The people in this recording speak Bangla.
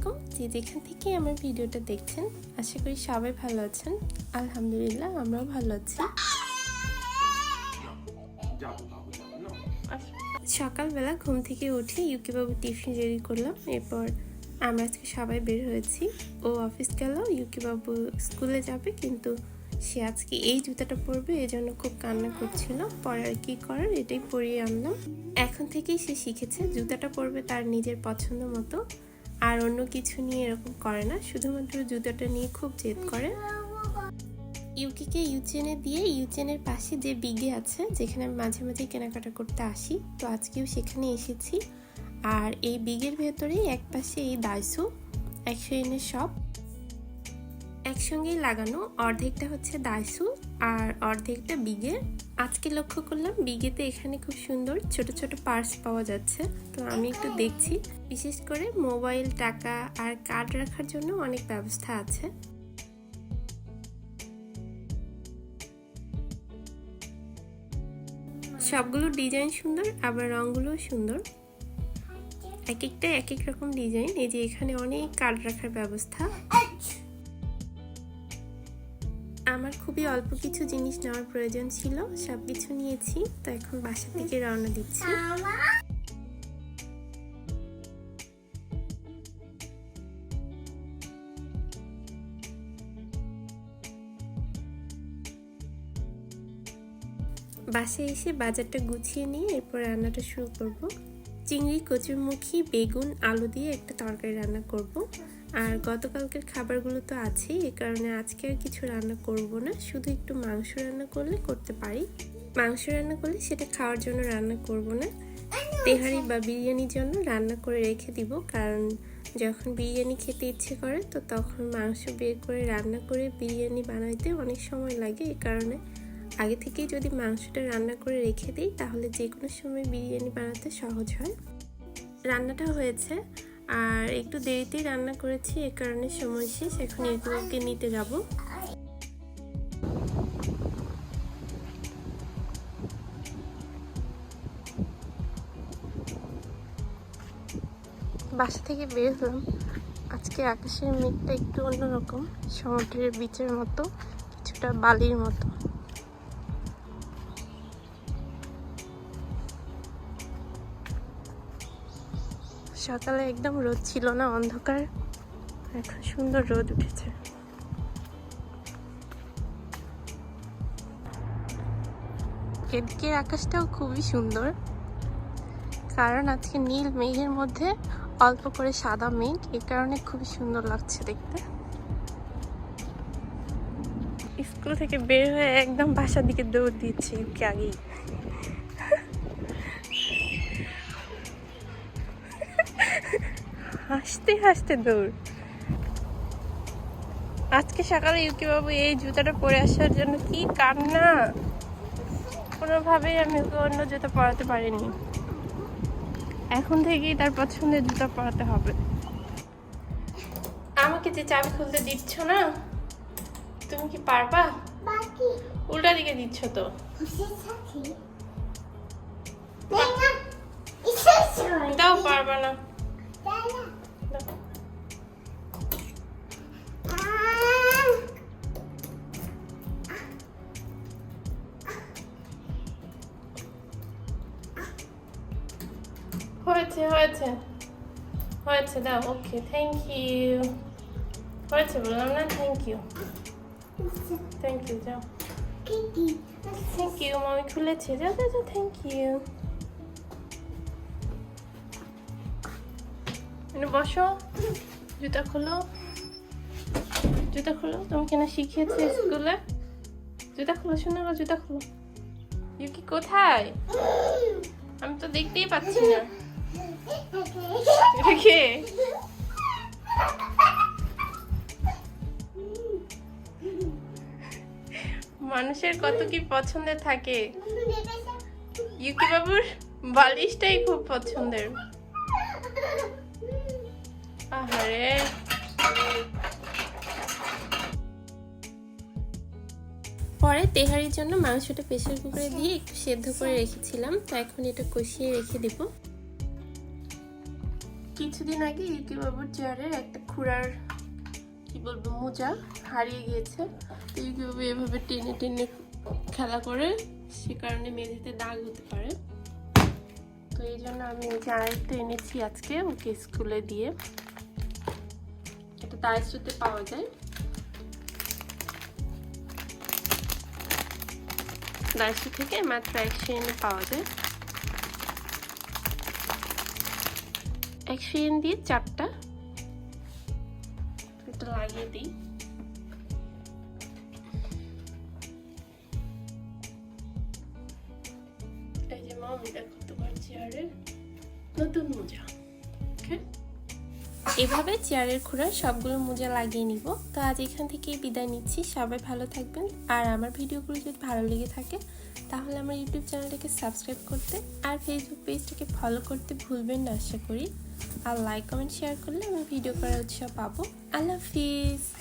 আলাইকুম। যে যেখান থেকে আমার ভিডিওটা দেখছেন, আশা করি সবাই ভালো আছেন। আলহামদুলিল্লাহ, আমরাও ভালো আছি। সকালবেলা ঘুম থেকে উঠে ইউকি বাবু টিফিন রেডি করলাম। এরপর আমরা আজকে সবাই বের হয়েছি। ও অফিস গেল ইউকি বাবু স্কুলে যাবে, কিন্তু সে আজকে এই জুতাটা পরবে এই জন্য খুব কান্না করছিল। পরে আর কি করার, এটাই পরিয়ে আনলাম। এখন থেকেই সে শিখেছে, জুতাটা পরবে তার নিজের পছন্দ মতো। আর অন্য কিছু নিয়ে এরকম করে না। শুধুমাত্র জুতোটা নিয়ে খুব জেদ করে। ইউকিকে ইউচেনে দিয়ে ইউচেনের পাশে যে বিগে আছে, যেখানে আমি মাঝে মাঝে কেনাকাটা করতে আসি, তো আজকেও সেখানে এসেছি। আর এই বিগের ভেতরেই এক পাশে এই দাইসু একশো এনের শপ একসঙ্গেই লাগানো অর্ধেকটা হচ্ছে দাইসু আর অর্ধেকটা বিগে আজকে লক্ষ্য করলাম বিগেতে এখানে খুব সুন্দর ছোট ছোট পার্স পাওয়া যাচ্ছে। তো আমি একটু দেখছি। বিশেষ করে মোবাইল টাকা আর কার্ড রাখার জন্য অনেক ব্যবস্থা আছে। সবগুলো ডিজাইন সুন্দর, আবার রঙগুলোও সুন্দর। এক একটা এক এক রকম ডিজাইন এই যে এখানে অনেক কার্ড রাখার ব্যবস্থা। আমার খুবই অল্প কিছু জিনিস নেওয়ার প্রয়োজন ছিল সব কিছু নিয়েছি, তো এখন বাসা থেকে রওনা দিচ্ছি। বাসায় এসে বাজারটা গুছিয়ে নিয়ে এরপর রান্নাটা শুরু করব। চিংড়ি, কচুরমুখী, বেগুন, আলু দিয়ে একটা তরকারি রান্না করব। আর গতকালকের খাবারগুলো তো আছেই, এ কারণে আজকে আর কিছু রান্না করব না। শুধু একটু মাংস রান্না করলে করতে পারি। মাংস রান্না করলে সেটা খাওয়ার জন্য রান্না করব না। তেহারি বা বিরিয়ানির জন্য রান্না করে রেখে দিব, কারণ যখন বিরিয়ানি খেতে ইচ্ছে করে, তো তখন মাংস বের করে রান্না করে বিরিয়ানি বানাইতে অনেক সময় লাগে। এ কারণে আগে থেকেই যদি মাংসটা রান্না করে রেখে দিই, তাহলে যে কোনো সময় বিরিয়ানি বানাতে সহজ হয়। রান্নাটা হয়েছে আর একটু দেরিতেই রান্না করেছি, এ কারণে সময় শেষ। এখন এগুলোকে নিতে যাব। বাসা থেকে বের হলাম। আজকে আকাশের মেঘটা একটু অন্যরকম, সমুদ্রের বিচের মতো, কিছুটা বালির মতো। সকালে একদম রোদ ছিল না, অন্ধকার। এখন সুন্দর রোদ উঠেছে। এদিকের আকাশটাও খুবই সুন্দর। কারণ আজকে নীল মেঘের মধ্যে অল্প করে সাদা মেঘ, এ কারণে খুবই সুন্দর লাগছে দেখতে। স্কুল থেকে বের হয়ে একদম বাসার দিকে দৌড় দিচ্ছে একটু আগেই। হাসতে হাসতে দৌড়। আজকে সকালে ইউকি বাবু এই জুতাটা পরে আসার জন্য কি কান্না? কোনোভাবেই আমি ওকে অন্য জুতা পরাতে পারিনি। এখন থেকেই তার পছন্দের জুতা পরাতে হবে। আমাকে যে চাবি খুলতে দিচ্ছ না তুমি কি পারবা? উল্টা দিকে দিচ্ছ তো। দাও পারবা না। হয়েছে হয়েছে হয়েছে দাও ওকে থ্যাংক ইউ হয়েছে বললাম না থ্যাংক ইউ থ্যাংক ইউ যাও থ্যাংক ইউ মামি খুলেছে যাও যাও যাও থ্যাংক ইউ বসো জুতা খোলো জুতা খোলো তোমাকে না শিখিয়েছে স্কুলে জুতা খোলো শোনো জুতা খোলো ইউকি কোথায় আমি তো দেখতেই পাচ্ছি না এটা মানুষের কত কি পছন্দের থাকে? ইউকি বাবুর বালিশটাই খুব পছন্দের। আহারে। পরে তেহারির জন্য মাংসটা প্রেসার কুকারে দিয়ে একটু সেদ্ধ করে রেখেছিলাম, তো এখন এটা কষিয়ে রেখে দিব। কিছুদিন আগে ইউকি বাবুর চেয়ারের একটা খুঁড়ার, কি বলব, মোজা হারিয়ে গিয়েছে। তো ইউকি বাবু এভাবে টেনে টেনে খেলা করে সে কারণে মেঝেতে দাগ হতে পারে। তো এই জন্য আমি এই যে আরেকটা এনেছি আজকে ওকে স্কুলে দিয়ে। এটা দায়িত্বতে পাওয়া যায়। দায়িত্ব থেকে মাত্র একশো এনে পাওয়া যায়। এন দিয়ে চারটা এটা লাগিয়ে দিই। এই যে মামি দেখো তোমার চেয়ারের নতুন মোজা। ওকে? এভাবে চেয়ারের খোঁড়ার সবগুলো মোজা লাগিয়ে নিব। তো আজ এখান থেকেই বিদায় নিচ্ছি। সবাই ভালো থাকবেন। আর আমার ভিডিওগুলো যদি ভালো লেগে থাকে, তাহলে আমার ইউটিউব চ্যানেলটাকে সাবস্ক্রাইব করতে আর ফেসবুক পেজটাকে ফলো করতে ভুলবেন না, আশা করি। আর লাইক কমেন্ট শেয়ার করলে আমি ভিডিও করার উৎসাহ পাবো। আল্লাহ হাফিজ।